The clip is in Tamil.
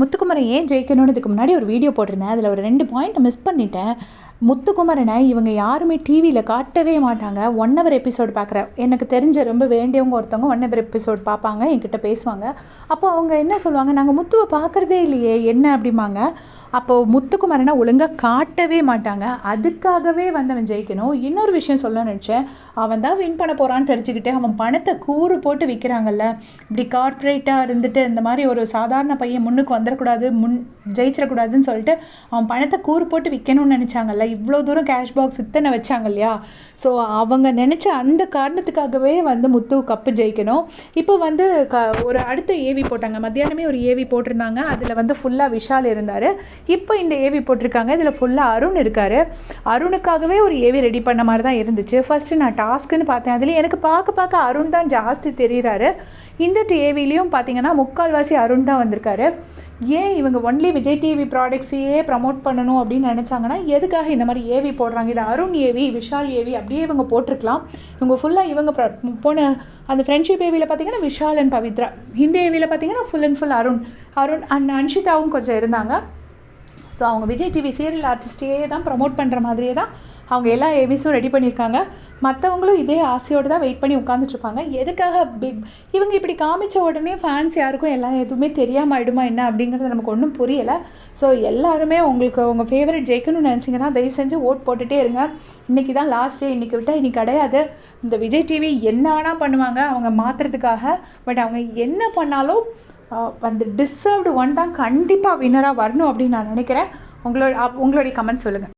முத்துக்குமரன் ஏன் ஜெயிக்கணும்னு இதுக்கு முன்னாடி ஒரு வீடியோ போட்டிருந்தேன். அதில் ஒரு ரெண்டு பாயிண்ட் மிஸ் பண்ணிட்டேன். முத்துக்குமரனை இவங்க யாருமே டிவியில் காட்டவே மாட்டாங்க. ஒன் ஹவர் எபிசோட் பார்க்குறேன் எனக்கு தெரிஞ்ச ரொம்ப வேண்டியவங்க ஒருத்தவங்க ஒன் ஹவர் எபிசோட் பார்ப்பாங்க என்கிட்ட பேசுவாங்க. அப்போ அவங்க என்ன சொல்லுவாங்க? நாங்கள் முத்துவை பார்க்குறதே இல்லையே என்ன அப்படிம்பாங்க. அப்போது முத்துக்குமரனை ஒழுங்காக காட்டவே மாட்டாங்க. அதுக்காகவே வந்து அவன் ஜெயிக்கணும். இன்னொரு விஷயம் சொல்ல நினச்சேன். அவன் தான் வின் பண்ண போகிறான்னு தெரிஞ்சுக்கிட்டு அவன் பணத்தை கூறு போட்டு விற்கிறாங்கல்ல இப்படி கார்ப்பரேட்டாக இருந்துட்டு இந்த மாதிரி ஒரு சாதாரண பையன் முன்னுக்கு வந்துடக்கூடாது முன் ஜெயிச்சிடக்கூடாதுன்னு சொல்லிட்டு அவன் பணத்தை கூறு போட்டு விற்கணும்னு நினச்சாங்கல்ல. இவ்வளோ தூரம் கேஷ் பாக்ஸ் இத்தனை வச்சாங்க இல்லையா? ஸோ அவங்க நினச்ச அந்த காரணத்துக்காகவே வந்து முத்து கப்பு ஜெயிக்கணும். இப்போ வந்து க ஒரு அடுத்த ஏவி போட்டாங்க. மத்தியானமே ஒரு ஏவி போட்டிருந்தாங்க. அதில் வந்து ஃபுல்லாக விஷால் இருந்தார். இப்போ இந்த ஏவி போட்டிருக்காங்க. இதில் ஃபுல்லாக அருண் இருக்கார். அருணுக்காகவே ஒரு ஏவி ரெடி பண்ண மாதிரி தான் இருந்துச்சு. ஃபஸ்ட்டு நான் டாஸ்க்குன்னு பார்த்தேன். அதுலேயும் எனக்கு பார்க்க பார்க்க அருண் தான் ஜாஸ்தி தெரிகிறாரு இந்த ஏவிலையும் பார்த்தீங்கன்னா முக்கால்வாசி அருண் தான் வந்திருக்காரு. ஏன் இவங்க ஒன்லி விஜய் டிவி ப்ராடக்ட்ஸையே ப்ரமோட் பண்ணணும் அப்படின்னு நினச்சாங்கன்னா எதுக்காக இந்த மாதிரி ஏவி போடுறாங்க? இது அருண் ஏவி விஷால் ஏவி அப்படியே இவங்க போட்டிருக்கலாம். இவங்க ஃபுல்லாக இவங்க போன அந்த ஃப்ரெண்ட்ஷிப் ஏவியில் பார்த்தீங்கன்னா விஷால் அண்ட் பவித்ரா. இந்த ஏவியில் பார்த்தீங்கன்னா full and full Arun. Arun and அன்ஷிதாவும் கொஞ்சம் இருந்தாங்க. ஸோ அவங்க விஜய் டிவி சீரியல் ஆர்டிஸ்டையே தான் ப்ரமோட் பண்ணுற மாதிரியே தான் அவங்க எல்லா ஏவிஸும் ரெடி பண்ணியிருக்காங்க. மற்றவங்களும் இதே ஆசையோடு தான் வெயிட் பண்ணி உட்காந்துட்ருப்பாங்க எதுக்காக பிக் இவங்க இப்படி காமிச்ச உடனே ஃபேன்ஸ் யாருக்கும் எல்லாம் எதுவுமே தெரியாமல் ஆயிடுமா என்ன அப்படிங்கிறது நமக்கு ஒன்றும் புரியலை. ஸோ எல்லாருமே உங்களுக்கு உங்கள் ஃபேவரட் ஜெயிக்கணும்னு நினச்சிங்கன்னா தயவு செஞ்சு ஓட் போட்டுகிட்டே இருங்க. இன்றைக்கி தான் லாஸ்ட் டே இன்றைக்கி விட்டால் இன்றைக்கி கிடையாது. இந்த விஜய் டிவி என்ன வேணால் பண்ணுவாங்க அவங்க மாற்றுறதுக்காக பட் அவங்க என்ன பண்ணாலும் அந்த டிசர்வ்டு ஒன் தான் கண்டிப்பாக வின்னராக வரணும் அப்படின்னு நான் நினைக்கிறேன். உங்களோட உங்களுடைய கமெண்ட் சொல்லுங்கள்